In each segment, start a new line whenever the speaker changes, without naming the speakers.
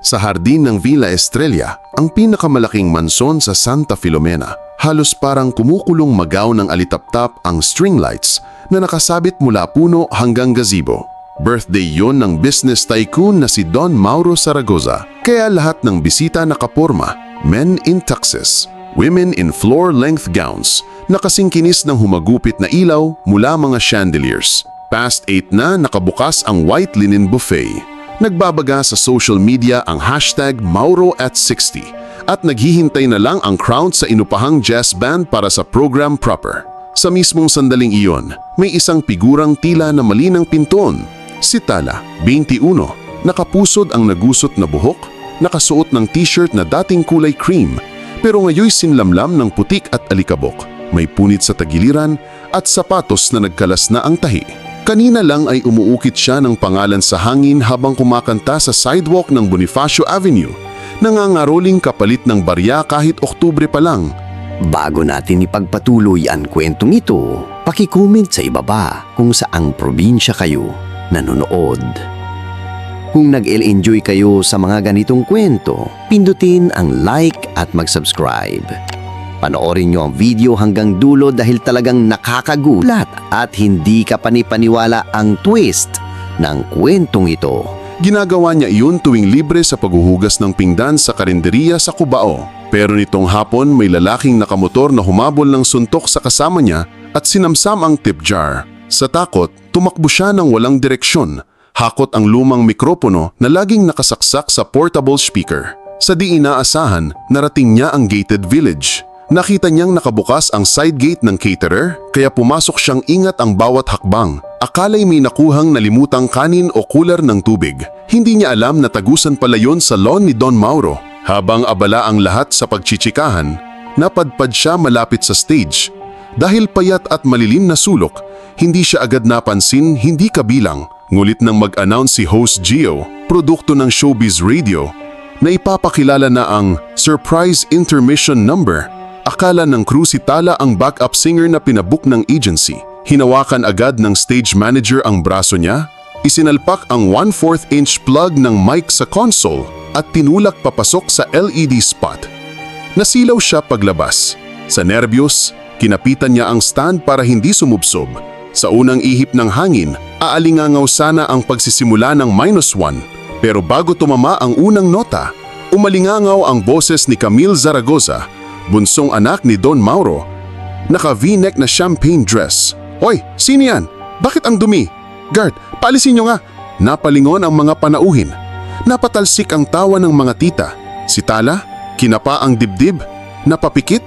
Sa hardin ng Villa Estrella, ang pinakamalaking mansyon sa Santa Filomena, halos parang kumukulong magaw ng alitaptap ang string lights na nakasabit mula puno hanggang gazebo. Birthday yon ng business tycoon na si Don Mauro Zaragoza, kaya lahat ng bisita nakaporma, men in tuxes, women in floor-length gowns, nakasingkinis ng humagupit na ilaw mula mga chandeliers. Past 8 na nakabukas ang white linen buffet. Nagbabaga sa social media ang hashtag Mauro at 60 at naghihintay na lang ang crowd sa inupahang jazz band para sa program proper. Sa mismong sandaling iyon, may isang figurang tila na malinang pinton. Si Tala, 21, nakapusod ang nagusot na buhok, nakasuot ng t-shirt na dating kulay cream, pero ngayoy sinlamlam ng putik at alikabok. May punit sa tagiliran at sapatos na nagkalas na ang tahi. Kanina lang ay umuukit siya ng pangalan sa hangin habang kumakanta sa sidewalk ng Bonifacio Avenue. Nangangaroling kapalit ng barya kahit Oktubre pa lang.
Bago natin ipagpatuloy ang kwentong ito, pakicomment sa ibaba kung saang probinsya kayo nanonood. Kung nag-enjoy kayo sa mga ganitong kwento, pindutin ang like at mag-subscribe. Panoorin nyo ang video hanggang dulo dahil talagang nakakagulat at hindi ka panipaniwala ang twist ng kwentong ito.
Ginagawa niya iyon tuwing libre sa paghuhugas ng pinggan sa karinderiya sa Cubao. Pero nitong hapon may lalaking nakamotor na humabol ng suntok sa kasama niya at sinamsam ang tip jar. Sa takot, tumakbo siya ng walang direksyon. Hakot ang lumang mikropono na laging nakasaksak sa portable speaker. Sa di inaasahan, narating niya ang gated village. Nakita niyang nakabukas ang side gate ng caterer, kaya pumasok siyang ingat ang bawat hakbang. Akala'y may nakuhang nalimutang kanin o cooler ng tubig. Hindi niya alam na tagusan pala yon sa lawn ni Don Mauro. Habang abala ang lahat sa pagchichikahan, napadpad siya malapit sa stage. Dahil payat at malilim na sulok, hindi siya agad napansin, hindi kabilang. Ngulit nang mag-announce si host Gio, produkto ng Showbiz Radio, na ipapakilala na ang Surprise Intermission Number. Akala ng crew si Tala ang backup singer na pinabook ng agency. Hinawakan agad ng stage manager ang braso niya, isinalpak ang 1/4 inch plug ng mic sa console at tinulak papasok sa LED spot. Nasilaw siya paglabas. Sa nerbiyos, kinapitan niya ang stand para hindi sumubsob. Sa unang ihip ng hangin, aalingangaw sana ang pagsisimula ng minus one. Pero bago tumama ang unang nota, umalingangaw ang boses ni Camille Zaragoza, bunsong anak ni Don Mauro. Naka V-neck na champagne dress. Hoy, sino yan? Bakit ang dumi? Guard, paalisin nyo nga. Napalingon ang mga panauhin. Napatalsik ang tawa ng mga tita. Si Tala, kinapa ang dibdib, napapikit,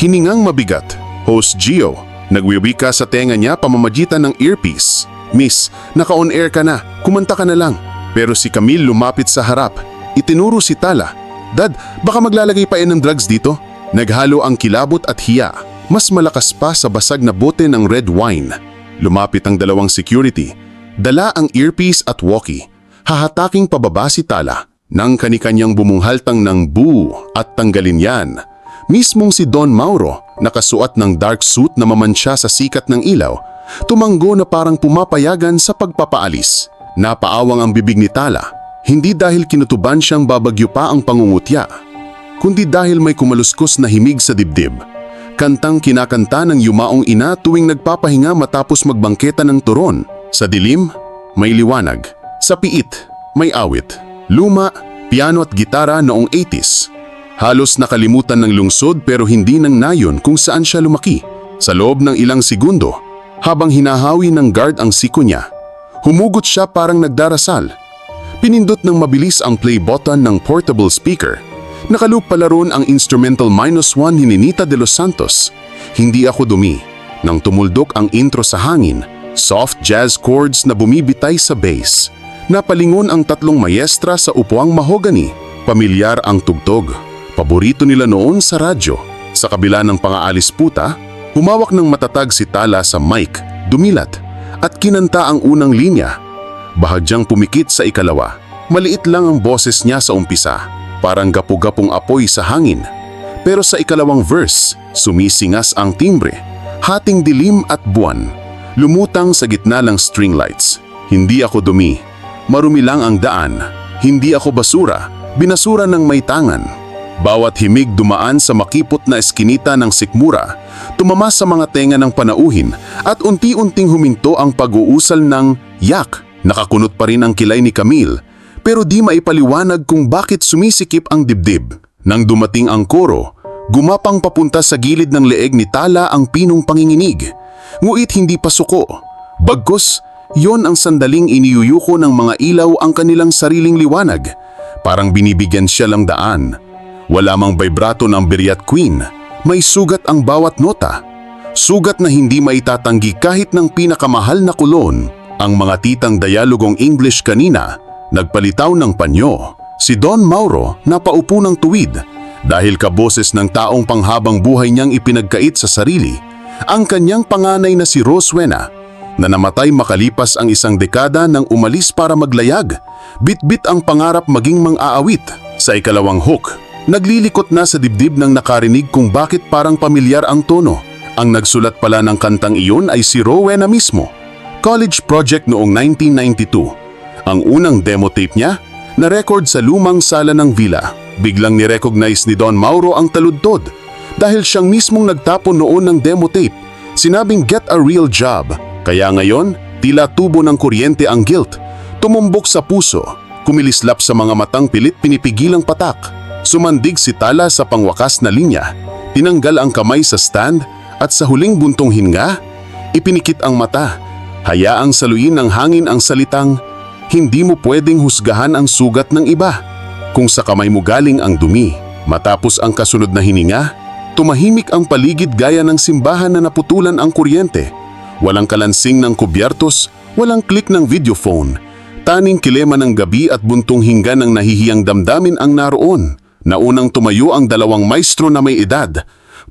hiningang mabigat. Host Gio, nagwiwika sa tenga niya pamamagitan ng earpiece. Miss, naka-on air ka na, kumanta ka na lang. Pero si Camille lumapit sa harap. Itinuro si Tala. Dad, baka maglalagay pa yan ng drugs dito? Naghalo ang kilabot at hiya. Mas malakas pa sa basag na bote ng red wine. Lumapit ang dalawang security. Dala ang earpiece at walkie. Hahataking pababa si Tala nang kanikanyang bumunghaltang ng boo at tanggalin yan. Mismong si Don Mauro, nakasuot ng dark suit na mamansya sa sikat ng ilaw, tumanggo na parang pumapayagan sa pagpapaalis. Napaawang ang bibig ni Tala, hindi dahil kinutuban siyang babagyo pa ang pangungutya, kundi dahil may kumaluskos na himig sa dibdib. Kantang kinakanta ng yumaong ina tuwing nagpapahinga matapos magbangketa ng turon. Sa dilim, may liwanag. Sa piit, may awit. Luma, piano at gitara noong 80s. Halos nakalimutan ng lungsod pero hindi nang nayon kung saan siya lumaki. Sa loob ng ilang segundo, habang hinahawi ng guard ang siko niya, humugot siya parang nagdarasal. Pinindot ng mabilis ang play button ng portable speaker. Nakalup pala ron ang instrumental minus one ni Ninita de los Santos. Hindi ako dumi. Nang tumuldok ang intro sa hangin, soft jazz chords na bumibitay sa bass. Napalingon ang tatlong mayestra sa upuang mahogani. Pamilyar ang tugtog. Paborito nila noon sa radyo. Sa kabila ng pangaalis puta, humawak ng matatag si Tala sa mic, dumilat, at kinanta ang unang linya. Bahagyang pumikit sa ikalawa. Maliit lang ang boses niya sa umpisa, parang gapu-gapong apoy sa hangin. Pero sa ikalawang verse, sumisingas ang timbre, hating dilim at buwan. Lumutang sa gitna ng string lights. Hindi ako dumi, marumi lang ang daan. Hindi ako basura, binasura ng may tangan. Bawat himig dumaan sa makipot na eskinita ng sikmura, tumama sa mga tenga ng panauhin at unti-unting huminto ang pag-uusal ng yak. Nakakunot pa rin ang kilay ni Camille, pero di maipaliwanag kung bakit sumisikip ang dibdib. Nang dumating ang koro, gumapang papunta sa gilid ng leeg ni Tala ang pinong panginginig. Nguit hindi pa suko. Bagkus, yon ang sandaling iniyuyuko ng mga ilaw ang kanilang sariling liwanag. Parang binibigyan siya lang daan. Wala mang vibrato ng Biryat Queen. May sugat ang bawat nota. Sugat na hindi maitatanggi kahit ng pinakamahal na kulon. Ang mga titang dialogong English kanina, nagpalitaw ng panyo. Si Don Mauro napaupo ng tuwid dahil kaboses ng taong panghabang buhay niyang ipinagkait sa sarili, ang kanyang panganay na si Roswena na namatay makalipas ang isang dekada nang umalis para maglayag. Bit-bit ang pangarap maging mang-aawit. Sa ikalawang hook, naglilikot na sa dibdib ng nakarinig kung bakit parang pamilyar ang tono. Ang nagsulat pala ng kantang iyon ay si Rowena mismo. College project noong 1992. Ang unang demo tape niya, na-record sa lumang sala ng villa. Biglang ni-recognize ni Don Mauro ang taludtod dahil siyang mismong nagtapon noon ng demo tape. Sinabing get a real job. Kaya ngayon, tila tubo ng kuryente ang guilt. Tumumbok sa puso, kumilislap sa mga matang pilit pinipigilang patak. Sumandig si Tala sa pangwakas na linya. Tinanggal ang kamay sa stand at sa huling buntong hinga, ipinikit ang mata. Hayaang saluyin ng hangin ang salitang, hindi mo pwedeng husgahan ang sugat ng iba. Kung sa kamay mo galing ang dumi, matapos ang kasunod na hininga, tumahimik ang paligid gaya ng simbahan na naputulan ang kuryente. Walang kalansing ng kubyertos, walang klik ng videophone. Taning kilema ng gabi at buntong hingga ng nahihiyang damdamin ang naroon. Naunang tumayo ang dalawang maestro na may edad.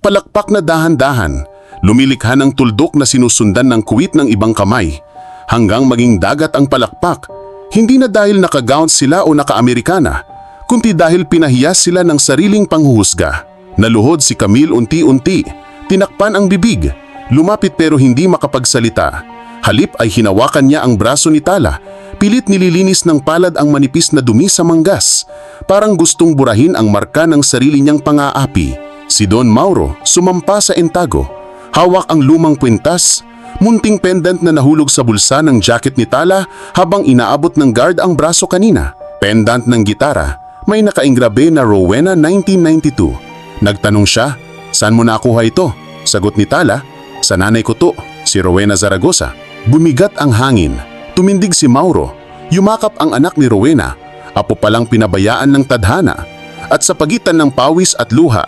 Palakpak na dahan-dahan, lumilikha ng tuldok na sinusundan ng kuwit ng ibang kamay. Hanggang maging dagat ang palakpak, hindi na dahil nakagown sila o naka-Amerikana, kundi dahil pinahiyas sila ng sariling panghuhusga. Naluhod si Camille unti-unti, tinakpan ang bibig, lumapit pero hindi makapagsalita. Halip ay hinawakan niya ang braso ni Tala, pilit nililinis ng palad ang manipis na dumi sa manggas. Parang gustong burahin ang marka ng sarili niyang pang-aapi. Si Don Mauro sumampa sa entago, hawak ang lumang kwintas, munting pendant na nahulog sa bulsa ng jacket ni Tala habang inaabot ng guard ang braso kanina. Pendant ng gitara, may nakaingrabe na Rowena 1992. Nagtanong siya, saan mo nakuha ito? Sagot ni Tala, sa nanay ko to, si Rowena Zaragoza. Bumigat ang hangin, tumindig si Mauro, yumakap ang anak ni Rowena, apo palang pinabayaan ng tadhana. At sa pagitan ng pawis at luha,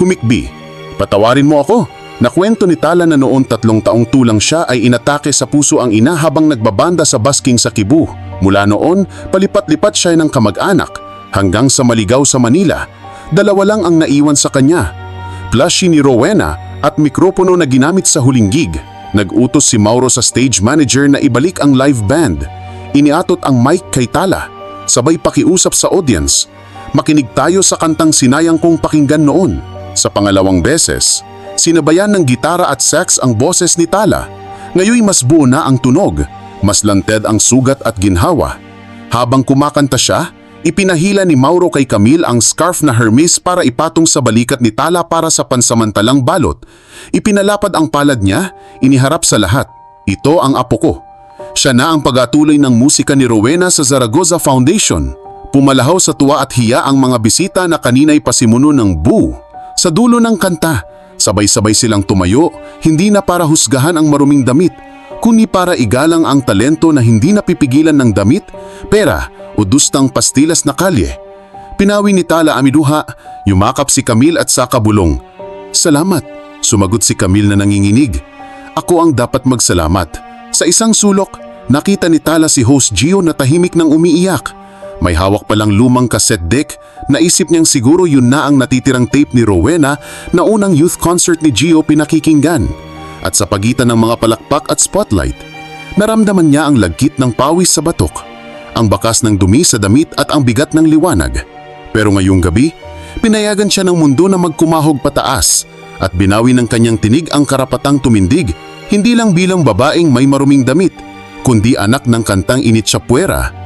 humikbi, patawarin mo ako. Nakwento ni Tala na noon tatlong taong tulang siya ay inatake sa puso ang ina habang nagbabanda sa basking sa Kibu. Mula noon, palipat-lipat siya ng kamag-anak hanggang sa maligaw sa Manila. Dalawa lang ang naiwan sa kanya. Plushie ni Rowena at mikropono na ginamit sa huling gig. Nag-utos si Mauro sa stage manager na ibalik ang live band. Iniatot ang mic kay Tala. Sabay pakiusap sa audience. Makinig tayo sa kantang sinayang kong pakinggan noon. Sa pangalawang beses, sinabayan ng gitara at sax ang boses ni Tala. Ngayoy mas buo na ang tunog, mas lanted ang sugat at ginhawa. Habang kumakanta siya, ipinahila ni Mauro kay Camille ang scarf na Hermes para ipatong sa balikat ni Tala para sa pansamantalang balot. Ipinalapad ang palad niya, iniharap sa lahat. Ito ang apo ko. Siya na ang pagatuloy ng musika ni Rowena sa Zaragoza Foundation. Pumalahaw sa tuwa at hiya ang mga bisita na kanina'y pasimuno ng boo. Sa dulo ng kanta, sabay-sabay silang tumayo, hindi na para husgahan ang maruming damit, kundi para igalang ang talento na hindi napipigilan ng damit, pera o dustang pastilas na kalye. Pinawi ni Tala Amiduha, yumakap si Camille at saka bulong. Salamat, sumagot si Camille na nanginginig. Ako ang dapat magsalamat. Sa isang sulok, nakita ni Tala si host Gio na tahimik ng umiiyak. May hawak palang lumang cassette deck, naisip niyang siguro yun na ang natitirang tape ni Rowena na unang youth concert ni Gio pinakikinggan. At sa pagitan ng mga palakpak at spotlight, naramdaman niya ang lagkit ng pawis sa batok, ang bakas ng dumi sa damit at ang bigat ng liwanag. Pero ngayong gabi, pinayagan siya ng mundo na magkumahog pataas at binawi ng kanyang tinig ang karapatang tumindig, hindi lang bilang babaeng may maruming damit, kundi anak ng kantang Initsapuera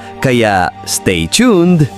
kaya stay tuned!